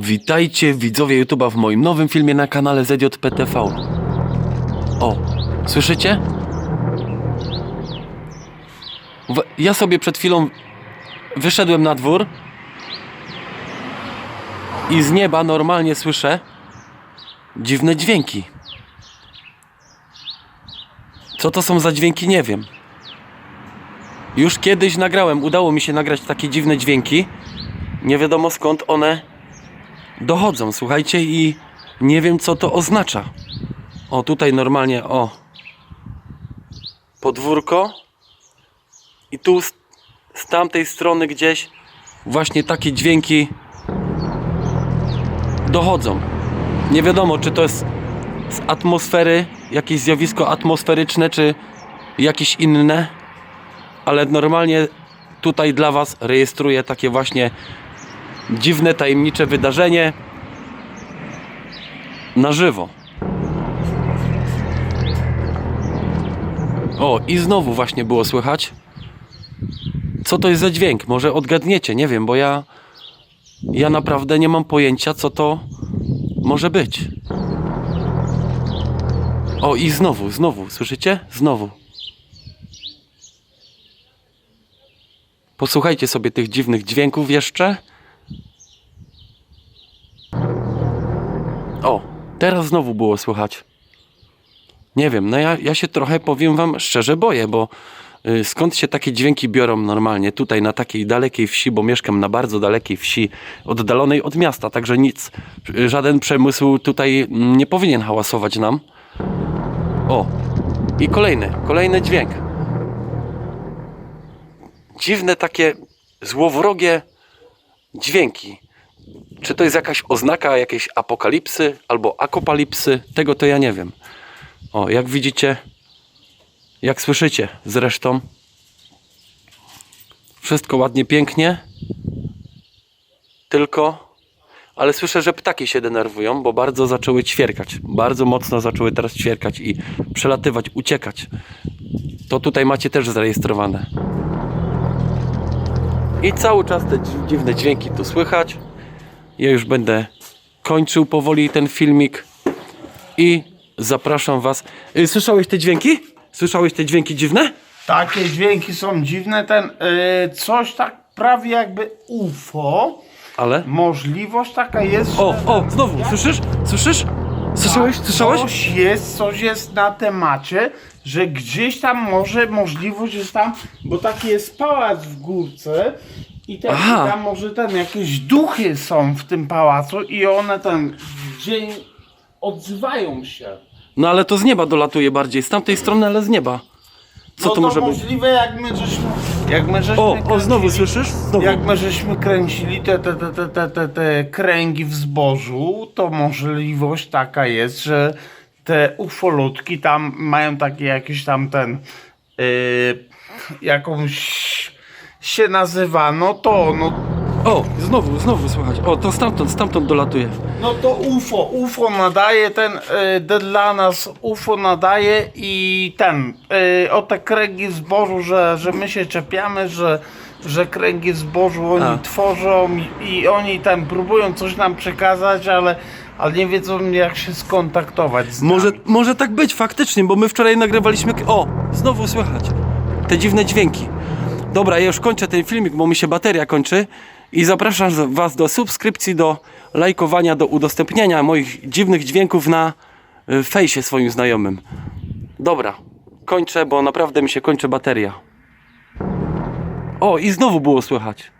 Witajcie widzowie YouTube'a w moim nowym filmie na kanale ZJPTV. O, słyszycie? Ja sobie przed chwilą wyszedłem na dwór i z nieba normalnie słyszę dziwne dźwięki. Co to są za dźwięki, nie wiem. Już kiedyś nagrałem, udało mi się nagrać takie dziwne dźwięki. Nie wiadomo skąd one dochodzą, słuchajcie, i nie wiem co to oznacza. O, tutaj normalnie, o. Podwórko. I tu z, z tamtej strony gdzieś właśnie takie dźwięki dochodzą. Nie wiadomo, czy to jest z atmosfery, jakieś zjawisko atmosferyczne, czy jakieś inne, ale normalnie tutaj dla Was rejestruję takie właśnie dziwne, tajemnicze wydarzenie na żywo. O, i znowu właśnie było słychać. Co to jest za dźwięk? Może odgadniecie, nie wiem, bo ja ja naprawdę nie mam pojęcia, co to może być. O, i znowu, znowu, słyszycie? Znowu. Posłuchajcie sobie tych dziwnych dźwięków jeszcze. O, teraz znowu było słychać. Nie wiem, no ja, ja się trochę, powiem wam szczerze, boję, bo y, skąd się takie dźwięki biorą normalnie tutaj na takiej dalekiej wsi, bo mieszkam na bardzo dalekiej wsi, oddalonej od miasta, także nic, y, żaden przemysł tutaj mm, nie powinien hałasować nam. O, i kolejny, kolejny dźwięk. Dziwne takie złowrogie dźwięki. Czy to jest jakaś oznaka jakiejś apokalipsy albo akopalipsy? Tego to ja nie wiem. O, jak widzicie, jak słyszycie zresztą, wszystko ładnie, pięknie. Tylko, ale słyszę, że ptaki się denerwują, bo bardzo zaczęły ćwierkać. Bardzo mocno zaczęły teraz ćwierkać i przelatywać, uciekać. To tutaj macie też zarejestrowane. I cały czas te dzi- dziwne dźwięki tu słychać. Ja już będę kończył powoli ten filmik i zapraszam Was. Y, Słyszałeś te dźwięki? Słyszałeś te dźwięki dziwne? Takie dźwięki są dziwne, ten y, coś tak prawie jakby UFO. Ale. Możliwość taka jest, O, o, znowu, słyszysz? Słyszysz? Słyszałeś? Słyszałeś? coś jest, coś jest na temacie, że gdzieś tam może możliwość jest tam, bo taki jest pałac w górce i Aha. i tam może ten, jakieś duchy są w tym pałacu i one ten dzień odzywają się. No ale to z nieba dolatuje bardziej, z tamtej strony, ale z nieba. Co no to może być? możliwe jak my żeśmy, jak my żeśmy O, o, znowu kręcili- słyszysz? Znowu. Jak my żeśmy kręcili te, te, te, te, te, te, te kręgi w zbożu, to możliwość taka jest, że te ufolutki tam mają taki jakiś tam ten yy, jakąś się nazywa, no to, no, O, znowu, znowu słychać. O, to stamtąd, stamtąd dolatuje. no to UFO, UFO nadaje ten, yy, dla nas UFO nadaje i ten, yy, o te kręgi zbożu, że, że my się czepiamy, że, że kręgi zbożu oni A. tworzą i, i oni tam próbują coś nam przekazać, ale, ale nie wiedzą jak się skontaktować z Może, nami. może tak być faktycznie, bo my wczoraj nagrywaliśmy. O, znowu słychać te dziwne dźwięki. Dobra, ja już kończę ten filmik, bo mi się bateria kończy. I zapraszam Was do subskrypcji, do lajkowania, do udostępniania moich dziwnych dźwięków na y, fejsie swoim znajomym. Dobra, kończę, bo naprawdę mi się kończy bateria. O, i znowu było słychać.